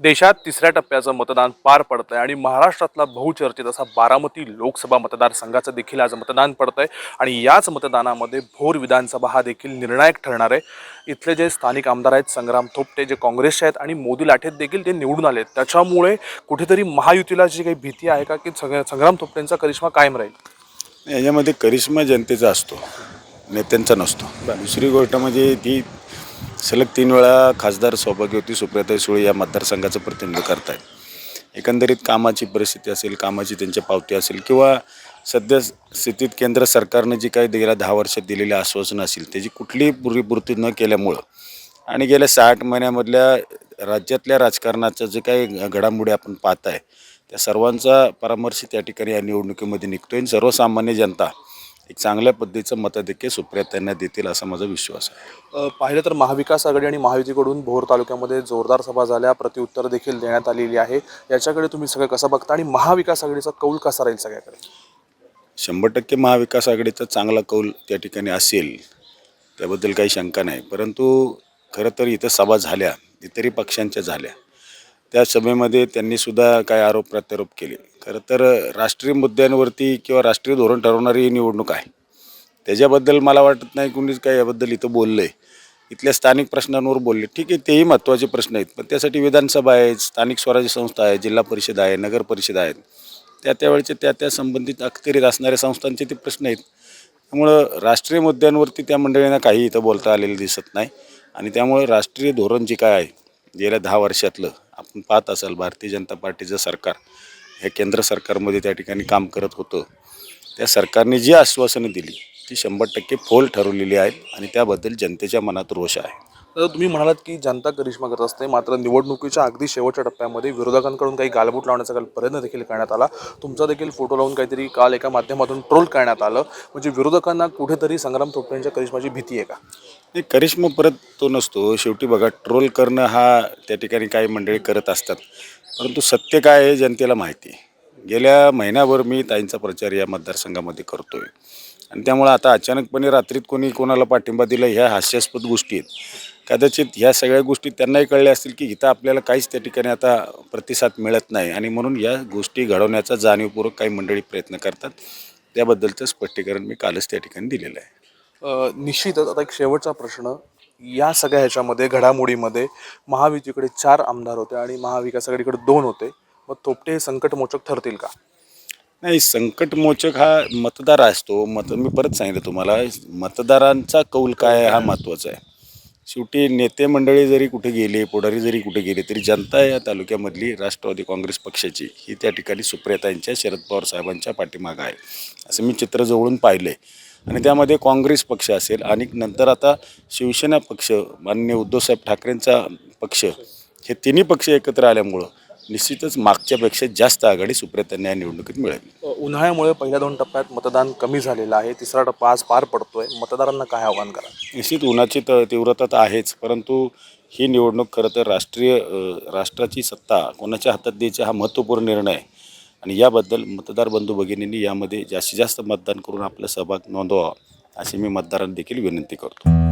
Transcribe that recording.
देशात तिसऱ्या टप्प्याचं मतदान पार पडतंय आणि महाराष्ट्रातला बहुचर्चित असा बारामती लोकसभा मतदारसंघाचं देखील आज मतदान पडतंय. आणि याच मतदानामध्ये भोर विधानसभा हा देखील निर्णायक ठरणार आहे. इथले जे स्थानिक आमदार आहेत संग्राम थोपटे जे काँग्रेसचे आहेत आणि मोदी लाठेत देखील ते निवडून आलेत त्याच्यामुळे कुठेतरी महायुतीला जी काही भीती आहे का की संग- संग्राम थोपटेंचा करिश्मा कायम राहील? याच्यामध्ये करिश्मा जनतेचा असतो नेत्यांचा नसतो. दुसरी गोष्ट म्हणजे ती सलग तीन वेळा खासदार सौभाग्यवती सुप्रियाताई सुळे या मतदारसंघाचं प्रतिनिधित्व करतायत. एकंदरीत कामाची परिस्थिती असेल कामाची त्यांच्या पावती असेल किंवा सध्या स्थितीत केंद्र सरकारनं जी काही गेल्या दहा वर्षात दिलेली आश्वासनं असेल त्याची कुठलीही पुरीपूर्ती न केल्यामुळं आणि गेल्या साठ महिन्यामधल्या राज्यातल्या राजकारणाचं जे काही घडामोडी आपण पाहत आहे त्या सर्वांचा परामर्श त्या ठिकाणी या निवडणुकीमध्ये निघतो आणि सर्वसामान्य जनता एक चांगल्या पद्धतीचं मताधिक्य सुप्रिया त्यांना देतील असा माझा विश्वास आहे. पाहिलं तर महाविकास आघाडी आणि महायुतीकडून भोर तालुक्यामध्ये जोरदार सभा झाल्या. प्रत्युत्तर देखील देण्यात आलेली आहे. याच्याकडे तुम्ही सगळं कसं बघता आणि महाविकास आघाडीचा कौल कसा राहील सगळ्याकडे? शंभर टक्के महाविकास आघाडीचा चांगला कौल त्या ठिकाणी असेल त्याबद्दल काही शंका नाही. परंतु खरं तर इथं सभा झाल्या इतरही पक्षांच्या झाल्या. त्या सभेमध्ये त्यांनीसुद्धा काय आरोप प्रत्यारोप केले. खरं तर राष्ट्रीय मुद्द्यांवरती किंवा राष्ट्रीय धोरण ठरवणारी ही निवडणूक आहे. त्याच्याबद्दल मला वाटत नाही कुणीच काय याबद्दल इथं बोललं आहे इथल्या स्थानिक प्रश्नांवर बोलले. ठीक आहे तेही महत्त्वाचे प्रश्न आहेत. पण त्यासाठी विधानसभा आहे स्थानिक स्वराज्य संस्था आहे जिल्हा परिषद आहे नगर परिषद आहेत. त्या त्यावेळेचे त्या त्या संबंधित अखत्यारीत असणाऱ्या संस्थांचे ते प्रश्न आहेत. त्यामुळं राष्ट्रीय मुद्द्यांवरती त्या मंडळींना काही इथं बोलता आलेलं दिसत नाही. आणि त्यामुळे राष्ट्रीय धोरण जे काय आहे गेल्या दहा वर्षातलं आपण पाहत असाल भारतीय जनता पार्टीचं सरकार. हे केंद्र सरकारमध्ये त्या ठिकाणी काम करत होतं. त्या सरकारने जी आश्वासनं दिली ती शंभर टक्के फोल ठरवलेली आहेत आणि त्याबद्दल जनतेच्या मनात रोष आहे. तर तुम्ही म्हणालात की जनता करिश्मा करत असते मात्र निवडणुकीच्या अगदी शेवटच्या टप्प्यामध्ये विरोधकांकडून काही गालबोट लावण्याचा काल प्रयत्न देखील करण्यात आला. तुमचा देखील फोटो लावून काहीतरी काल एका माध्यमातून ट्रोल करण्यात आलं. म्हणजे विरोधकांना कुठेतरी संग्राम थोपटेंच्या करिश्माची भीती आहे का? नाही करिश्मा परत तो नसतो. शेवटी बघा ट्रोल करणं हा त्या ठिकाणी काही मंडळी करत असतात. परंतु सत्य काय आहे जनतेला माहिती आहे. गेल्या महिन्याभर मी ताईंचा प्रचार या मतदारसंघामध्ये करतोय. आणि त्यामुळे आता अचानकपणे रात्रीत कोणी कोणाला पाठिंबा दिला ह्या हास्यास्पद गोष्टी आहेत. कदाचित ह्या सगळ्या गोष्टी त्यांनाही कळल्या असतील की इथं आपल्याला काहीच त्या ठिकाणी आता प्रतिसाद मिळत नाही. आणि म्हणून या गोष्टी घडवण्याचा जाणीवपूर्वक काही मंडळी प्रयत्न करतात. त्याबद्दलचं स्पष्टीकरण मी कालच त्या ठिकाणी दिलेलं आहे. निश्चितच आता एक शेवटचा प्रश्न. या सगळ्या ह्याच्यामध्ये घडामोडीमध्ये महायुतीकडे चार आमदार होते आणि महाविकास आघाडीकडे दोन होते. मग थोपटे हे संकटमोचक ठरतील का? नाही संकटमोचक हा मतदार असतो. मत मी परत सांगितलं तुम्हाला. मतदारांचा कौल काय हा महत्त्वाचा आहे. शेवटी नेते मंडळी जरी कुठे गेले पुढारी जरी कुठे गेले तरी जनता या तालुक्यामधली राष्ट्रवादी काँग्रेस पक्षाची ही त्या ठिकाणी सुप्रियतांच्या शरद पवार साहेबांच्या पाठीमागं आहे. असं मी चित्र जवळून पाहिलं आहे आणि त्यामध्ये काँग्रेस पक्ष असेल आणि नंतर आता शिवसेना पक्ष माननीय उद्धवसाहेब ठाकरेंचा पक्ष हे तिन्ही पक्ष एकत्र आल्यामुळं निश्चितच मागच्यापेक्षा जास्त आघाडी सुप्रियतांना या निवडणुकीत मिळेल. उन्हाळ्यामुळे पहिल्या दोन टप्प्यात मतदान कमी झालेलं आहे. तिसरा टप्पा आज पार पडतोय. मतदारांना काय आव्हान करा? निश्चित उन्हाची त तीव्रता तर आहेच परंतु ही निवडणूक खरं तर राष्ट्रीय अ, राष्ट्राची सत्ता कोणाच्या हातात द्यायची हा महत्त्वपूर्ण निर्णय आहे आणि याबद्दल मतदार बंधू भगिनींनी यामध्ये जास्तीत जास्त मतदान करून आपला सहभाग नोंदवावा अशी मी मतदारांना देखील विनंती करतो.